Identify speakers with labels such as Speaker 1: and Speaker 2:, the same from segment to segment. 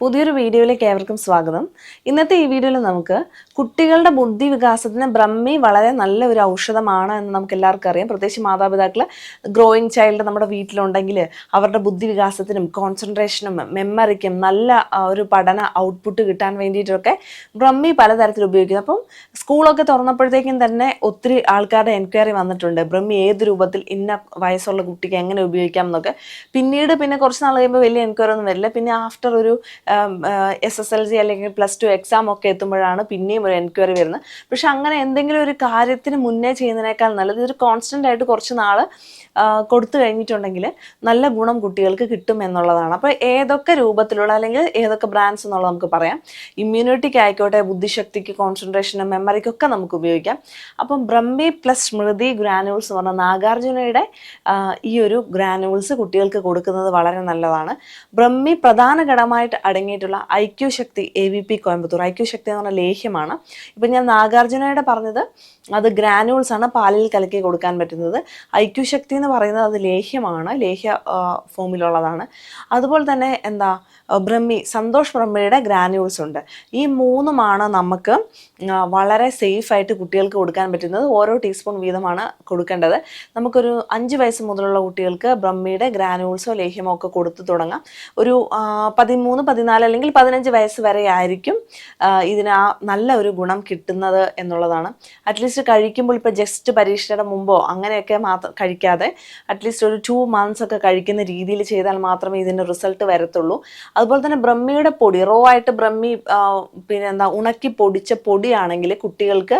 Speaker 1: പുതിയൊരു വീഡിയോയിലേക്ക് ഏവർക്കും സ്വാഗതം. ഇന്നത്തെ ഈ വീഡിയോയിൽ നമുക്ക് കുട്ടികളുടെ ബുദ്ധി വികാസത്തിന് ബ്രഹ്മി വളരെ നല്ല ഒരു ഔഷധമാണ് എന്ന് നമുക്ക് എല്ലാവർക്കും അറിയാം. പ്രത്യേകിച്ച് മാതാപിതാക്കൾ ഗ്രോയിങ് ചൈൽഡ് നമ്മുടെ വീട്ടിലുണ്ടെങ്കിൽ അവരുടെ ബുദ്ധി വികാസത്തിനും കോൺസെൻട്രേഷനും മെമ്മറിക്കും നല്ല ഒരു പഠന ഔട്ട്പുട്ട് കിട്ടാൻ വേണ്ടിയിട്ടൊക്കെ ബ്രഹ്മി പലതരത്തിൽ ഉപയോഗിക്കുന്നു. അപ്പം സ്കൂളൊക്കെ തുറന്നപ്പോഴത്തേക്കും തന്നെ ഒത്തിരി ആൾക്കാരുടെ എൻക്വയറി വന്നിട്ടുണ്ട്. ബ്രഹ്മി ഏത് രൂപത്തിൽ ഇന്ന വയസ്സുള്ള കുട്ടിക്ക് എങ്ങനെ ഉപയോഗിക്കാം എന്നൊക്കെ. പിന്നീട് പിന്നെ കുറച്ച് നാൾ കഴിയുമ്പോൾ വലിയ എൻക്വയറി ഒന്നും വരില്ല. പിന്നെ ആഫ്റ്റർ ഒരു എസ് എസ് എൽ സി അല്ലെങ്കിൽ പ്ലസ് ടു എക്സാം ഒക്കെ എത്തുമ്പോഴാണ് പിന്നെയും ഒരു എൻക്വയറി വരുന്നത്. പക്ഷെ അങ്ങനെ എന്തെങ്കിലും ഒരു കാര്യത്തിന് മുന്നേ ചെയ്യുന്നതിനേക്കാൾ നല്ലത് ഇതൊരു കോൺസ്റ്റന്റ് ആയിട്ട് കുറച്ച് നാൾ കൊടുത്തു കഴിഞ്ഞിട്ടുണ്ടെങ്കിൽ നല്ല ഗുണം കുട്ടികൾക്ക് കിട്ടും എന്നുള്ളതാണ്. അപ്പോൾ ഏതൊക്കെ രൂപത്തിലുള്ള അല്ലെങ്കിൽ ഏതൊക്കെ ബ്രാൻഡ്സ് എന്നുള്ളത് നമുക്ക് പറയാം. ഇമ്മ്യൂണിറ്റിക്ക് ആയിക്കോട്ടെ ബുദ്ധിശക്തിക്ക് കോൺസെൻട്രേഷനും മെമ്മറിക്കൊക്കെ നമുക്ക് ഉപയോഗിക്കാം. അപ്പം ബ്രഹ്മി പ്ലസ് സ്മൃതി ഗ്രാനുവൽസ് എന്ന് പറഞ്ഞ നാഗാർജുനയുടെ ഈ ഒരു ഗ്രാനുവൽസ് കുട്ടികൾക്ക് കൊടുക്കുന്നത് വളരെ നല്ലതാണ്. ബ്രഹ്മി പ്രധാന ഘടകമായിട്ട് അടങ്ങിയിട്ടുള്ള I Q Shakti A V P Coimbatore. I Q Shakti എന്ന് പറഞ്ഞ ലേഹ്യമാണ്. ഇപ്പം ഞാൻ നാഗാർജുനയുടെ പറഞ്ഞത് അത് ഗ്രാനുവൽസ് ആണ് പാലിൽ കലക്കി കൊടുക്കാൻ പറ്റുന്നത്. ഐ ക്യു ശക്തി എന്ന് പറയുന്നത് അത് ലേഹ്യമാണ്. ലേഹ്യ ഫോമിലുള്ളതാണ്. അതുപോലെ തന്നെ എന്താ ബ്രഹ്മി സന്തോഷ് ബ്രഹ്മിയുടെ ഗ്രാനുവൽസ് ഉണ്ട്. ഈ മൂന്നുമാണ് നമുക്ക് വളരെ സേഫ് ആയിട്ട് കുട്ടികൾക്ക് കൊടുക്കാൻ പറ്റുന്നത്. ഓരോ ടീസ്പൂൺ വീതമാണ് കൊടുക്കേണ്ടത്. നമുക്കൊരു അഞ്ച് വയസ്സ് മുതലുള്ള കുട്ടികൾക്ക് ബ്രഹ്മിയുടെ ഗ്രാനുവൽസോ ലേഹ്യമോ ഒക്കെ കൊടുത്തു തുടങ്ങാം. ഒരു പതിമൂന്ന് പതിനാല് അല്ലെങ്കിൽ പതിനഞ്ച് വയസ്സ് വരെ ആയിരിക്കും ഇതിന് ആ നല്ല ഒരു ഗുണം കിട്ടുന്നത് എന്നുള്ളതാണ്. അറ്റ്ലീസ്റ്റ് കഴിക്കുമ്പോൾ ഇപ്പോൾ ജസ്റ്റ് പരീക്ഷയുടെ മുമ്പോ അങ്ങനെയൊക്കെ മാത്രം കഴിക്കാതെ അറ്റ്ലീസ്റ്റ് ഒരു ടു മന്ത്സ് ഒക്കെ കഴിക്കുന്ന രീതിയിൽ ചെയ്താൽ മാത്രമേ ഇതിന്റെ റിസൾട്ട് വരത്തുള്ളൂ. അതുപോലെ തന്നെ ബ്രഹ്മിയുടെ പൊടി റോ ആയിട്ട് ബ്രഹ്മി പിന്നെ എന്താ ഉണക്കി പൊടിച്ച പൊടിയാണെങ്കിൽ കുട്ടികൾക്ക്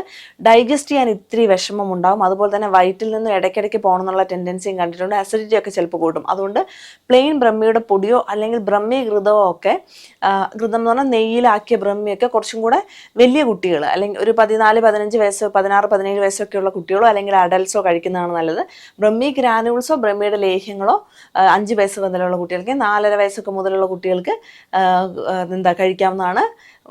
Speaker 1: ഡൈജസ്റ്റ് ചെയ്യാൻ ഇത്തിരി വിഷമം ഉണ്ടാകും അതുപോലെ തന്നെ വയറ്റിൽ നിന്ന് ഇടയ്ക്കിടയ്ക്ക് പോകണമെന്നുള്ള ടെൻഡൻസിയും കണ്ടിട്ടുണ്ട്. അസിഡിറ്റി ഒക്കെ ചിലപ്പോൾ കൂട്ടും അതുകൊണ്ട് പ്ലെയിൻ ബ്രഹ്മിയുടെ പൊടിയോ അല്ലെങ്കിൽ ബ്രഹ്മി ഘൃതമോ ഒക്കെ ഘൃതം എന്ന് പറഞ്ഞാൽ നെയ്യിലാക്കിയ ബ്രഹ്മിയൊക്കെ കുറച്ചും കൂടെ വലിയ കുട്ടികൾ അല്ലെങ്കിൽ ഒരു പതിനാല് പതിനഞ്ച് വയസ്സോ പതിനാറ് പതിനേഴ് വയസ്സൊക്കെ ഉള്ള കുട്ടികളോ അല്ലെങ്കിൽ അഡൽസോ കഴിക്കുന്നതാണ് നല്ലത്. ബ്രഹ്മി ഗ്രാനുൾസോ ബ്രഹ്മിയുടെ ലേഹ്യങ്ങളോ അഞ്ച് വയസ്സ് മുതലുള്ള കുട്ടികൾക്ക് നാലര വയസ്സൊക്കെ മുതലുള്ള കുട്ടികൾക്ക് എന്താ കഴിക്കാവുന്നതാണ്.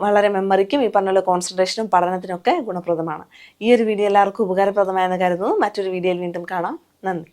Speaker 1: വളരെ മെമ്മറിക്കും ഈ പറഞ്ഞ കോൺസെൻട്രേഷനും പഠനത്തിനൊക്കെ ഗുണപ്രദമാണ്. ഈ ഒരു വീഡിയോ എല്ലാവർക്കും ഉപകാരപ്രദമായെന്ന് കരുതുന്നു. മറ്റൊരു വീഡിയോയിൽ വീണ്ടും കാണാം. നന്ദി.